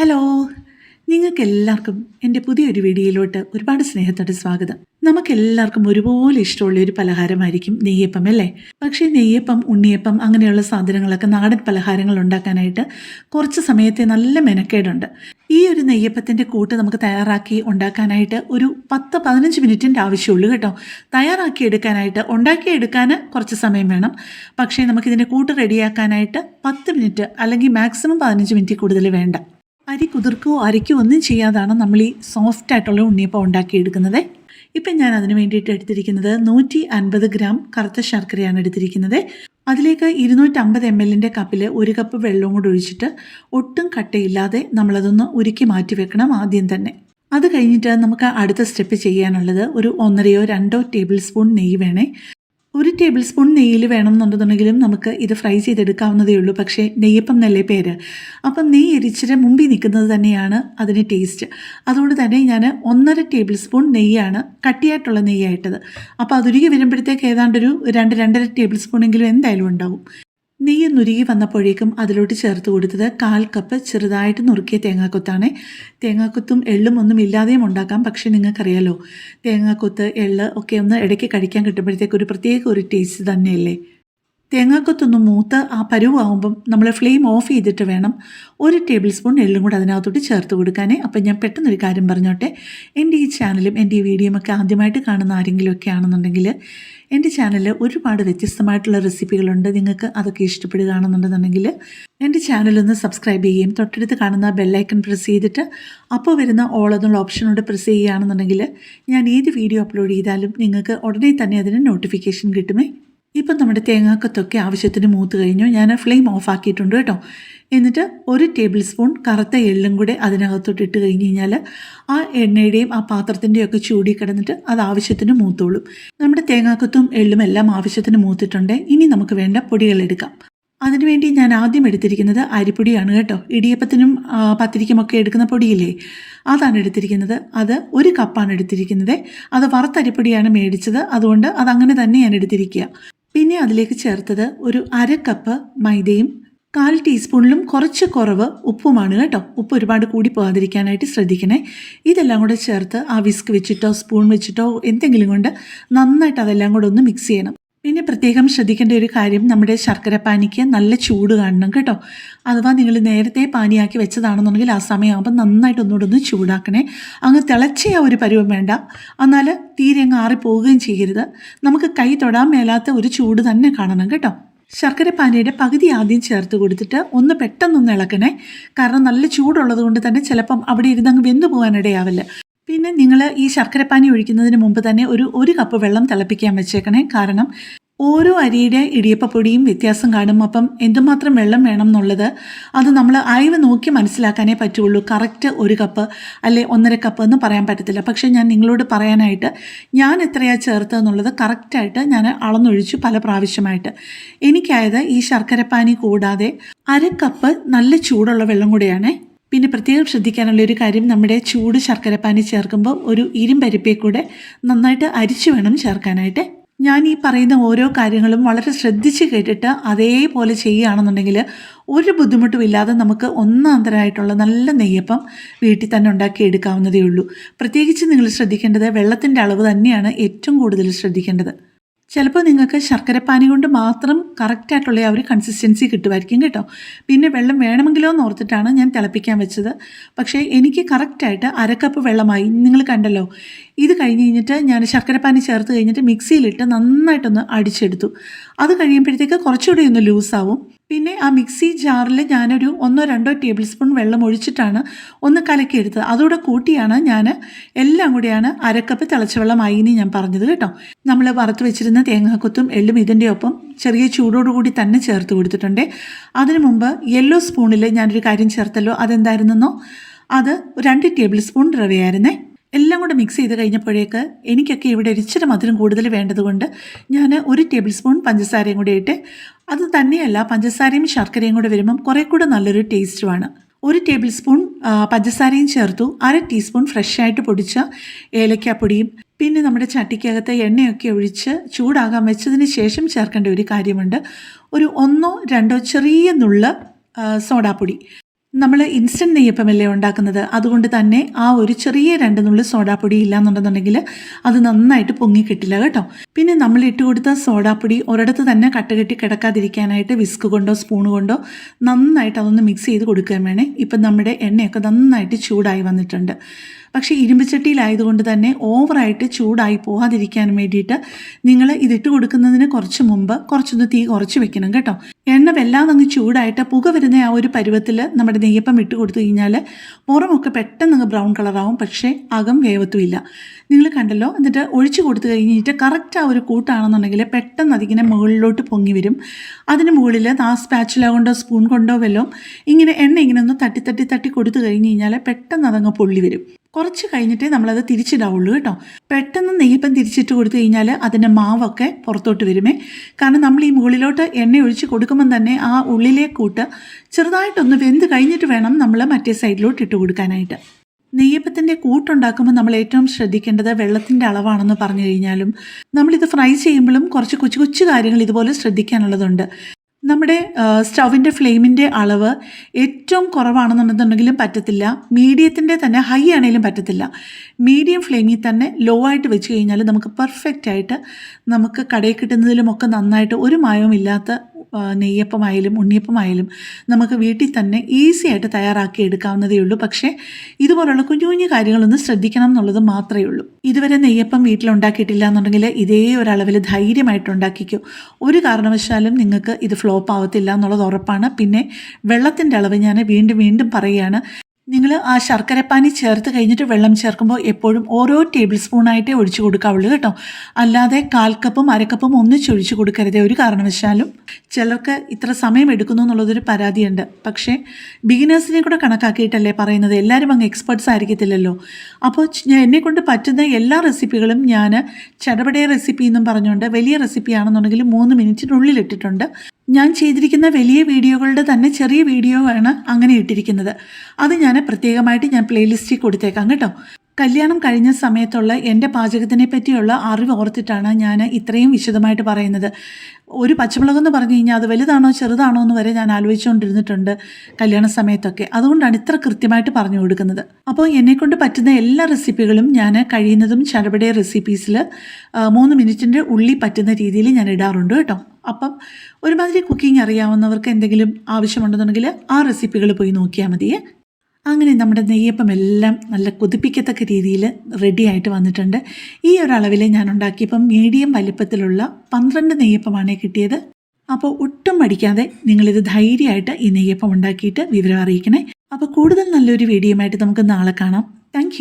Hello നിങ്ങൾക്ക് എല്ലാവർക്കും എന്റെ പുതിയൊരു വീഡിയോയിലോട്ട് ഒരുപാട് സ്നേഹത്തോടെ സ്വാഗതം. നമുക്കെല്ലാവർക്കും ഒരുപോലെ ഇഷ്ടമുള്ള ഒരു പലഹാരമായിരിക്കും നെയ്യപ്പം അല്ലേ? പക്ഷേ നെയ്യപ്പം ഉണ്ണിയപ്പം അങ്ങനെയുള്ള സാധനങ്ങളൊക്കെ നാടൻ പലഹാരങ്ങൾ ഉണ്ടാക്കാനായിട്ട് കുറച്ച് സമയത്തെ നല്ല മെനക്കേടുണ്ട്. ഈ ഒരു നെയ്യപ്പത്തിന്റെ കൂട്ട് നമുക്ക് തയ്യാറാക്കി ഉണ്ടാക്കാനായിട്ട് ഒരു പത്ത് പതിനഞ്ച് മിനിറ്റിന്റെ ആവശ്യമുള്ളൂ കേട്ടോ. തയ്യാറാക്കി എടുക്കാനായിട്ട് ഉണ്ടാക്കിയെടുക്കാൻ കുറച്ച് സമയം വേണം. പക്ഷേ നമുക്കിതിന്റെ കൂട്ട് റെഡിയാക്കാനായിട്ട് പത്ത് മിനിറ്റ് അല്ലെങ്കിൽ മാക്സിമം പതിനഞ്ച് മിനിറ്റ് കൂടുതൽ വേണ്ട. അരി കുതിർക്കുകയോ അരയ്ക്കോ ഒന്നും ചെയ്യാതാണ് നമ്മൾ ഈ സോഫ്റ്റ് ആയിട്ടുള്ള ഉണ്ണിയപ്പം ഉണ്ടാക്കിയെടുക്കുന്നത്. ഇപ്പം ഞാൻ അതിന് വേണ്ടിയിട്ട് എടുത്തിരിക്കുന്നത് നൂറ്റി അൻപത് ഗ്രാം കറുത്ത ശർക്കരയാണ് എടുത്തിരിക്കുന്നത്. അതിലേക്ക് ഇരുന്നൂറ്റമ്പത് എം എല്ലിന്റെ കപ്പിൽ ഒരു കപ്പ് വെള്ളവും കൂടി ഒഴിച്ചിട്ട് ഒട്ടും കട്ടയില്ലാതെ നമ്മളതൊന്ന് ഉരുക്കി മാറ്റി വെക്കണം ആദ്യം തന്നെ. അത് കഴിഞ്ഞിട്ട് നമുക്ക് അടുത്ത സ്റ്റെപ്പ് ചെയ്യാനുള്ളത് ഒരു ഒന്നരയോ രണ്ടോ ടേബിൾ സ്പൂൺ നെയ്യ് വേണേ. ഒരു ടേബിൾ സ്പൂൺ നെയ്യിൽ വേണമെന്നുണ്ടെന്നുണ്ടെങ്കിലും നമുക്ക് ഇത് ഫ്രൈ ചെയ്തെടുക്കാവുന്നതേ ഉള്ളൂ. പക്ഷേ നെയ്യപ്പം എന്നല്ലേ പേര്? അപ്പം നെയ്യ് എരിച്ചിട്ട് മുമ്പിൽ നിൽക്കുന്നത് തന്നെയാണ് അതിന് ടേസ്റ്റ്. അതുകൊണ്ട് തന്നെ ഞാൻ ഒന്നര ടേബിൾ സ്പൂൺ നെയ്യാണ് കട്ടിയായിട്ടുള്ള നെയ്യായിട്ടത്. അപ്പോൾ അതൊരുക്കി വരുമ്പോഴത്തേക്ക് ഏതാണ്ടൊരു രണ്ട് രണ്ടര ടേബിൾ സ്പൂണെങ്കിലും എന്തായാലും ഉണ്ടാവും. നെയ്യ് നുരുകി വന്നപ്പോഴേക്കും അതിലോട്ട് ചേർത്ത് കൊടുത്തത് കാൽ കപ്പ് ചെറുതായിട്ട് നുറുക്കിയ തേങ്ങാക്കൊത്താണ്. തേങ്ങാക്കൊത്തും എള്ളും ഒന്നും ഇല്ലാതെയും ഉണ്ടാക്കാം. പക്ഷേ നിങ്ങൾക്കറിയാലോ തേങ്ങാക്കൊത്ത് എള്ള് ഒക്കെ ഒന്ന് ഇടയ്ക്ക് കഴിക്കാൻ കിട്ടുമ്പോഴത്തേക്ക് ഒരു പ്രത്യേക ഒരു ടേസ്റ്റ് തന്നെയല്ലേ? തേങ്ങാക്കൊത്തൊന്ന് മൂത്ത് ആ പരുവാകുമ്പം നമ്മൾ ഫ്ലെയിം ഓഫ് ചെയ്തിട്ട് വേണം ഒരു ടേബിൾ സ്പൂൺ എള്ളും കൂടെ അതിനകത്തോട്ട് ചേർത്ത് കൊടുക്കാനേ. അപ്പം ഞാൻ പെട്ടെന്നൊരു കാര്യം പറഞ്ഞോട്ടെ. എന്റെ ഈ ചാനലും എന്റെ ഈ വീഡിയോയും ഒക്കെ ആദ്യമായിട്ട് കാണുന്ന ആരെങ്കിലുമൊക്കെ ആണെന്നുണ്ടെങ്കിൽ എന്റെ ചാനലിൽ ഒരുപാട് വ്യത്യസ്തമായിട്ടുള്ള റെസിപ്പികളുണ്ട്. നിങ്ങൾക്ക് അതൊക്കെ ഇഷ്ടപ്പെടുകയാണെന്നുണ്ടെന്നുണ്ടെങ്കിൽ എന്റെ ചാനലൊന്ന് സബ്സ്ക്രൈബ് ചെയ്യുകയും തൊട്ടടുത്ത് കാണുന്ന ബെല്ലൈക്കൺ പ്രസ് ചെയ്തിട്ട് അപ്പോൾ വരുന്ന ഓൾ എന്നുള്ള ഓപ്ഷനോട് പ്രസ് ചെയ്യുകയാണെന്നുണ്ടെങ്കിൽ ഞാൻ ഏത് വീഡിയോ അപ്ലോഡ് ചെയ്താലും നിങ്ങൾക്ക് ഉടനെ തന്നെ അതിന് നോട്ടിഫിക്കേഷൻ കിട്ടുമേ. ഇപ്പം നമ്മുടെ തേങ്ങാക്കത്തൊക്കെ ആവശ്യത്തിന് മൂത്ത് കഴിഞ്ഞു. ഞാൻ ഫ്ലെയിം ഓഫ് ആക്കിയിട്ടുണ്ട് കേട്ടോ. എന്നിട്ട് ഒരു ടേബിൾ സ്പൂൺ കറുത്ത എള്ളും കൂടെ അതിനകത്തോട്ട് ഇട്ട് കഴിഞ്ഞ് കഴിഞ്ഞാൽ ആ എണ്ണയുടെയും ആ പാത്രത്തിന്റെയും ഒക്കെ ചൂടി കിടന്നിട്ട് അത് ആവശ്യത്തിന് മൂത്തോളും. നമ്മുടെ തേങ്ങാക്കത്തും എള്ളും എല്ലാം ആവശ്യത്തിന് മൂത്തിട്ടുണ്ട്. ഇനി നമുക്ക് വേണ്ട പൊടികൾ എടുക്കാം. അതിനുവേണ്ടി ഞാൻ ആദ്യം എടുത്തിരിക്കുന്നത് അരിപ്പൊടിയാണ് കേട്ടോ. ഇടിയപ്പത്തിനും പത്തിരിക്കുമൊക്കെ എടുക്കുന്ന പൊടിയില്ലേ? അതാണ് എടുത്തിരിക്കുന്നത്. അത് ഒരു കപ്പാണ് എടുത്തിരിക്കുന്നത്. അത് വറുത്തരിപ്പൊടിയാണ് മേടിച്ചത്. അതുകൊണ്ട് അതങ്ങനെ തന്നെ ഞാൻ എടുത്തിരിക്കുക. പിന്നെ അതിലേക്ക് ചേർത്തത് ഒരു അര കപ്പ് മൈദയും കാൽ ടീസ്പൂണിലും കുറച്ച് കുറവ് ഉപ്പുമാണ് കേട്ടോ. ഉപ്പ് ഒരുപാട് കൂടി പോകാതിരിക്കാനായിട്ട് ശ്രദ്ധിക്കണേ. ഇതെല്ലാം കൂടെ ചേർത്ത് ആ വിസ്ക് വെച്ചിട്ടോ സ്പൂൺ വെച്ചിട്ടോ എന്തെങ്കിലും കൊണ്ട് നന്നായിട്ട് അതെല്ലാം കൂടെ ഒന്ന് മിക്സ് ചെയ്യണം. പിന്നെ പ്രത്യേകം ശ്രദ്ധിക്കേണ്ട ഒരു കാര്യം നമ്മുടെ ശർക്കര പാനിക്ക് നല്ല ചൂട് കാണണം കേട്ടോ. അഥവാ നിങ്ങൾ നേരത്തെ പാനിയാക്കി വെച്ചതാണെന്നുണ്ടെങ്കിൽ ആ സമയമാകുമ്പോൾ നന്നായിട്ട് ഒന്നുകൂടെ ഒന്ന് ചൂടാക്കണേ. അങ്ങ് തിളച്ച ഒരു പരുവം വേണ്ട. എന്നാൽ തീരെ അങ്ങ് ആറിപ്പോവുകയും ചെയ്യരുത്. നമുക്ക് കൈ തൊടാൻ മേലാത്ത ഒരു ചൂട് തന്നെ കാണണം കേട്ടോ. ശർക്കര പാനിയുടെ പകുതി ആദ്യം ചേർത്ത് കൊടുത്തിട്ട് ഒന്ന് പെട്ടെന്നൊന്ന് ഇളക്കണേ. കാരണം നല്ല ചൂടുള്ളത് കൊണ്ട് തന്നെ ചിലപ്പം അവിടെ ഇരുന്നങ്ങ് വെന്തു പോകാനിടയാവില്ല. പിന്നെ നിങ്ങൾ ഈ ശർക്കരപ്പാനി ഒഴിക്കുന്നതിന് മുമ്പ് തന്നെ ഒരു ഒരു കപ്പ് വെള്ളം തിളപ്പിക്കാൻ വെച്ചേക്കണേ. കാരണം ഓരോ അരിയുടെ ഇടിയപ്പപ്പൊടിയും വ്യത്യാസം കാണും. അപ്പം എന്തുമാത്രം വെള്ളം വേണം എന്നുള്ളത് അത് നമ്മൾ അയവ് നോക്കി മനസ്സിലാക്കാനേ പറ്റുള്ളൂ. കറക്റ്റ് ഒരു കപ്പ് അല്ലെ ഒന്നര കപ്പ് എന്ന് പറയാൻ പറ്റത്തില്ല. പക്ഷേ ഞാൻ നിങ്ങളോട് പറയാനായിട്ട് ഞാൻ എത്രയാണ് ചേർത്തതെന്നുള്ളത് കറക്റ്റായിട്ട് ഞാൻ അളന്നൊഴിച്ചു പല പ്രാവശ്യമായിട്ട്. എനിക്കായത് ഈ ശർക്കരപ്പാനി കൂടാതെ അര കപ്പ് നല്ല ചൂടുള്ള വെള്ളം കൂടെയാണേ. പിന്നെ പ്രത്യേകം ശ്രദ്ധിക്കാനുള്ള ഒരു കാര്യം നമ്മുടെ ചൂട് ശർക്കരപ്പാനി ചേർക്കുമ്പോൾ ഒരു ഇരുമ്പരിപ്പയെ കൂടെ നന്നായിട്ട് അരിച്ചു വേണം ചേർക്കാനായിട്ട്. ഞാൻ ഈ പറയുന്ന ഓരോ കാര്യങ്ങളും വളരെ ശ്രദ്ധിച്ച് കേട്ടിട്ട് അതേപോലെ ചെയ്യുകയാണെന്നുണ്ടെങ്കിൽ ഒരു ബുദ്ധിമുട്ടും ഇല്ലാതെ നമുക്ക് ഒന്നാന്തരമായിട്ടുള്ള നല്ല നെയ്യപ്പം വീട്ടിൽ തന്നെ ഉണ്ടാക്കി എടുക്കാവുന്നതേ ഉള്ളൂ. പ്രത്യേകിച്ച് നിങ്ങൾ ശ്രദ്ധിക്കേണ്ടത് വെള്ളത്തിന്റെ അളവ് തന്നെയാണ് ഏറ്റവും കൂടുതൽ ശ്രദ്ധിക്കേണ്ടത്. ചിലപ്പോൾ നിങ്ങൾക്ക് ശർക്കരപ്പാനി കൊണ്ട് മാത്രം കറക്റ്റായിട്ടുള്ള ആ ഒരു കൺസിസ്റ്റൻസി കിട്ടുമായിരിക്കും കേട്ടോ. പിന്നെ വെള്ളം വേണമെങ്കിലോ എന്ന് ഓർത്തിട്ടാണ് ഞാൻ തിളപ്പിക്കാൻ വെച്ചത്. പക്ഷേ എനിക്ക് കറക്റ്റായിട്ട് അരക്കപ്പ് വെള്ളമായി നിങ്ങൾ കണ്ടല്ലോ. ഇത് കഴിഞ്ഞ് കഴിഞ്ഞിട്ട് ഞാൻ ശർക്കരപ്പാനി ചേർത്ത് കഴിഞ്ഞിട്ട് മിക്സിയിലിട്ട് നന്നായിട്ടൊന്ന് അടിച്ചെടുത്തു. അത് കഴിയുമ്പോഴത്തേക്ക് കുറച്ചുകൂടി ഒന്ന് ലൂസാവും പിന്നെ ആ മിക്സി ജാറിൽ ഞാനൊരു ഒന്നോ രണ്ടോ ടേബിൾ സ്പൂൺ വെള്ളം ഒഴിച്ചിട്ടാണ് ഒന്ന് കലക്കിയെടുത്തത്. അതോടെ കൂട്ടിയാണ് ഞാൻ എല്ലാം കൂടിയാണ് അരക്കപ്പ് തിളച്ച വെള്ളമായി എന്ന് ഞാൻ പറഞ്ഞത് കേട്ടോ. നമ്മൾ വറുത്ത് വെച്ചിരുന്ന തേങ്ങാക്കൊത്തും എള്ളും ഇതിന്റെ ഒപ്പം ചെറിയ ചൂടോടുകൂടി തന്നെ ചേർത്ത് കൊടുത്തിട്ടുണ്ട്. അതിനു മുമ്പ് യെല്ലോ സ്പൂണിൽ ഞാനൊരു കാര്യം ചേർത്തല്ലോ. അതെന്തായിരുന്നോ അത് രണ്ട് ടേബിൾ സ്പൂൺ റവയായിരുന്നേ. എല്ലാം കൂടെ മിക്സ് ചെയ്ത് കഴിഞ്ഞപ്പോഴേക്ക് എനിക്കൊക്കെ ഇവിടെ ഇച്ചിരി മധുരം കൂടുതൽ വേണ്ടതുകൊണ്ട് ഞാൻ ഒരു ടേബിൾ സ്പൂൺ പഞ്ചസാരയും കൂടി ഇട്ട് അത് തന്നെയല്ല പഞ്ചസാരയും ശർക്കരയും കൂടെ വരുമ്പം കുറേ കൂടെ നല്ലൊരു ടേസ്റ്റുമാണ് ഒരു ടേബിൾ സ്പൂൺ പഞ്ചസാരയും ചേർത്തു. അര ടീസ്പൂൺ ഫ്രഷ് ആയിട്ട് പൊടിച്ച ഏലക്കാപ്പൊടിയും പിന്നെ നമ്മുടെ ചട്ടിക്കകത്തെ എണ്ണയൊക്കെ ഒഴിച്ച് ചൂടാകാൻ വെച്ചതിന് ശേഷം ചേർക്കേണ്ട ഒരു കാര്യമുണ്ട്. ഒരു ഒന്നോ രണ്ടോ ചെറിയ നുള്ള സോഡാപ്പൊടി. നമ്മൾ ഇൻസ്റ്റന്റ് നെയ്യപ്പമല്ലേ ഉണ്ടാക്കുന്നത്? അതുകൊണ്ട് തന്നെ ആ ഒരു ചെറിയ രണ്ട് നുള്ളി സോഡാപ്പൊടി ഇല്ലാന്നുണ്ടെന്നുണ്ടെങ്കിൽ അത് നന്നായിട്ട് പൊങ്ങി കിട്ടില്ല കേട്ടോ. പിന്നെ നമ്മൾ ഇട്ട് കൊടുത്ത സോഡാപ്പൊടി ഒരിടത്ത് തന്നെ കട്ടുകെട്ടി കിടക്കാതിരിക്കാനായിട്ട് വിസ്ക് കൊണ്ടോ സ്പൂൺ കൊണ്ടോ നന്നായിട്ട് അതൊന്ന് മിക്സ് ചെയ്ത് കൊടുക്കാൻ വേണേ. ഇപ്പം നമ്മുടെ എണ്ണയൊക്കെ നന്നായിട്ട് ചൂടായി വന്നിട്ടുണ്ട്. പക്ഷേ ഇരുമ്പുചട്ടിയിലായതുകൊണ്ട് തന്നെ ഓവറായിട്ട് ചൂടായി പോകാതിരിക്കാൻ വേണ്ടിയിട്ട് നിങ്ങൾ ഇതിട്ട് കൊടുക്കുന്നതിന് കുറച്ച് മുമ്പ് കുറച്ചൊന്ന് തീ കുറച്ച് വെക്കണം കേട്ടോ. എണ്ണ വല്ലാതെ അങ്ങ് ചൂടായിട്ട് പുക വരുന്ന ആ ഒരു പരുവത്തിൽ നമ്മുടെ നെയ്യപ്പം ഇട്ട് കൊടുത്തു കഴിഞ്ഞാൽ പുറമൊക്കെ പെട്ടെന്ന് ബ്രൗൺ കളറാവും പക്ഷേ അകം വേവത്തുമില്ല. നിങ്ങൾ കണ്ടല്ലോ എന്നിട്ട് ഒഴിച്ച് കൊടുത്തു കഴിഞ്ഞിട്ട് കറക്റ്റ് ആ ഒരു കൂട്ടാണെന്നുണ്ടെങ്കിൽ പെട്ടെന്ന് അതിങ്ങനെ മുകളിലോട്ട് പൊങ്ങി വരും. അതിന് മുകളിൽ ആ സ്പാച്ചുല കൊണ്ടോ സ്പൂൺ കൊണ്ടോ വല്ലതും ഇങ്ങനെ എണ്ണ ഇങ്ങനെ ഒന്ന് തട്ടി തട്ടി തട്ടി കൊടുത്തു കഴിഞ്ഞ് കഴിഞ്ഞാൽ പെട്ടെന്ന് അതങ്ങ് പൊള്ളി വരും. കുറച്ച് കഴിഞ്ഞിട്ടേ നമ്മളത് തിരിച്ചിടാവുള്ളൂ കേട്ടോ. പെട്ടെന്ന് നെയ്യപ്പം തിരിച്ചിട്ട് കൊടുത്തു കഴിഞ്ഞാൽ അതിന്റെ മാവൊക്കെ പുറത്തോട്ട് വരുമേ. കാരണം നമ്മൾ ഈ മുകളിലോട്ട് എണ്ണ ഒഴിച്ച് കൊടുക്കുമ്പം തന്നെ ആ ഉള്ളിലെ കൂട്ട് ചെറുതായിട്ടൊന്ന് വെന്ത് കഴിഞ്ഞിട്ട് വേണം നമ്മൾ മറ്റേ സൈഡിലോട്ട് ഇട്ട് കൊടുക്കാനായിട്ട്. നെയ്യപ്പത്തിന്റെ കൂട്ടുണ്ടാക്കുമ്പോൾ നമ്മൾ ഏറ്റവും ശ്രദ്ധിക്കേണ്ടത് വെള്ളത്തിന്റെ അളവാണെന്ന് പറഞ്ഞു കഴിഞ്ഞാലും നമ്മളിത് ഫ്രൈ ചെയ്യുമ്പോഴും കുറച്ച് കൊച്ചു കൊച്ചു കാര്യങ്ങൾ ഇതുപോലെ ശ്രദ്ധിക്കാനുള്ളതുണ്ട്. നമ്മുടെ സ്റ്റൗവിന്റെ ഫ്ലെയിമിന്റെ അളവ് ഏറ്റവും കുറവാണെന്നുണ്ടെന്നുണ്ടെങ്കിലും പറ്റത്തില്ല. മീഡിയത്തിന്റെ തന്നെ ഹൈ ആണെങ്കിലും പറ്റത്തില്ല. മീഡിയം ഫ്ലെയിമിൽ തന്നെ ലോ ആയിട്ട് വെച്ച് കഴിഞ്ഞാൽ നമുക്ക് പെർഫെക്റ്റ് ആയിട്ട് നമുക്ക് കടയിൽ കിട്ടുന്നതിലുമൊക്കെ നന്നായിട്ട് ഒരു മായവും ഇല്ലാത്ത നെയ്യപ്പമായാലും ഉണ്ണിയപ്പമായാലും നമുക്ക് വീട്ടിൽ തന്നെ ഈസി ആയിട്ട് തയ്യാറാക്കി എടുക്കാവുന്നതേ ഉള്ളൂ. പക്ഷേ ഇതുപോലുള്ള കുഞ്ഞു കുഞ്ഞു കാര്യങ്ങളൊന്ന് ശ്രദ്ധിക്കണം എന്നുള്ളത് മാത്രമേ ഉള്ളൂ. ഇതുവരെ നെയ്യപ്പം വീട്ടിലുണ്ടാക്കിയിട്ടില്ല എന്നുണ്ടെങ്കിൽ ഇതേ ഒരളവിൽ ധൈര്യമായിട്ട് ഉണ്ടാക്കിക്കോ. ഒരു കാരണവശാലും നിങ്ങൾക്ക് ഇത് ഫ്ലോപ്പ് ആവത്തില്ല എന്നുള്ളത് ഉറപ്പാണ്. പിന്നെ വെള്ളത്തിന്റെ അളവ് ഞാൻ വീണ്ടും വീണ്ടും പറയുകയാണ്. നിങ്ങൾ ആ ശർക്കരപ്പാനി ചേർത്ത് കഴിഞ്ഞിട്ട് വെള്ളം ചേർക്കുമ്പോൾ എപ്പോഴും ഓരോ ടേബിൾ സ്പൂണായിട്ടേ ഒഴിച്ചു കൊടുക്കാവുള്ളൂ കേട്ടോ. അല്ലാതെ കാൽ കപ്പും അരക്കപ്പും ഒന്നിച്ച് ഒഴിച്ചു കൊടുക്കരുത് ഒരു കാരണവശാലും. ചിലർക്ക് ഇത്ര സമയം എടുക്കുന്നു എന്നുള്ളതൊരു പരാതിയുണ്ട്. പക്ഷേ ബിഗിനേഴ്സിനെ കൂടെ കണക്കാക്കിയിട്ടല്ലേ പറയുന്നത്? എല്ലാവരും അങ്ങ് എക്സ്പേർട്സ് ആയിരിക്കത്തില്ലല്ലോ. അപ്പോൾ എന്നെ കൊണ്ട് പറ്റുന്ന എല്ലാ റെസിപ്പികളും ഞാൻ ചടപടയ റെസിപ്പി എന്നും പറഞ്ഞുകൊണ്ട് വലിയ റെസിപ്പി ആണെന്നുണ്ടെങ്കിൽ മൂന്ന് മിനിറ്റിനുള്ളിൽ ഇട്ടിട്ടുണ്ട്. ഞാൻ ചെയ്തിരിക്കുന്ന വലിയ വീഡിയോകളുടെ തന്നെ ചെറിയ വീഡിയോ ആണ് അങ്ങനെ ഇട്ടിരിക്കുന്നത്. അത് ഞാൻ പ്രത്യേകമായിട്ട് ഞാൻ പ്ലേലിസ്റ്റിൽ കൊടുത്തേക്കാം കേട്ടോ. കല്യാണം കഴിഞ്ഞ സമയത്തുള്ള എന്റെ പാചകത്തിനെ പറ്റിയുള്ള അറിവ് ഓർത്തിട്ടാണ് ഞാൻ ഇത്രയും വിശദമായിട്ട് പറയുന്നത്. ഒരു പച്ചമുളക് എന്ന് പറഞ്ഞു കഴിഞ്ഞാൽ അത് വലുതാണോ ചെറുതാണോ എന്ന് വരെ ഞാൻ ആലോചിച്ചുകൊണ്ടിരുന്നിട്ടുണ്ട് കല്യാണ സമയത്തൊക്കെ. അതുകൊണ്ടാണ് ഇത്ര കൃത്യമായിട്ട് പറഞ്ഞു കൊടുക്കുന്നത്. അപ്പോൾ എന്നെക്കൊണ്ട് പറ്റുന്ന എല്ലാ റെസിപ്പികളും ഞാൻ കഴിയുന്നതും ചടപടയ റെസിപ്പീസിൽ മൂന്ന് മിനിറ്റിന്റെ ഉള്ളി പറ്റുന്ന രീതിയിൽ ഞാൻ ഇടാറുണ്ട് കേട്ടോ. അപ്പം ഒരുമാതിരി കുക്കിംഗ് അറിയാവുന്നവർക്ക് എന്തെങ്കിലും ആവശ്യമുണ്ടെന്നുണ്ടെങ്കിൽ ആ റെസിപ്പികൾ പോയി നോക്കിയാൽ മതിയേ. അങ്ങനെ നമ്മുടെ നെയ്യപ്പം എല്ലാം നല്ല കൊതിപ്പിക്കത്തക്ക രീതിയിൽ റെഡി ആയിട്ട് വന്നിട്ടുണ്ട്. ഈ ഒരളവിൽ ഞാൻ ഉണ്ടാക്കിയപ്പം മീഡിയം വലിപ്പത്തിലുള്ള പന്ത്രണ്ട് നെയ്യപ്പമാണ് കിട്ടിയത്. അപ്പോൾ ഒട്ടും മടിക്കാതെ നിങ്ങളിത് ധൈര്യമായിട്ട് ഈ നെയ്യപ്പം ഉണ്ടാക്കിയിട്ട് വിവരം അറിയിക്കണേ. അപ്പോൾ കൂടുതൽ നല്ലൊരു വീഡിയോയുമായിട്ട് നമുക്ക് നാളെ കാണാം. താങ്ക്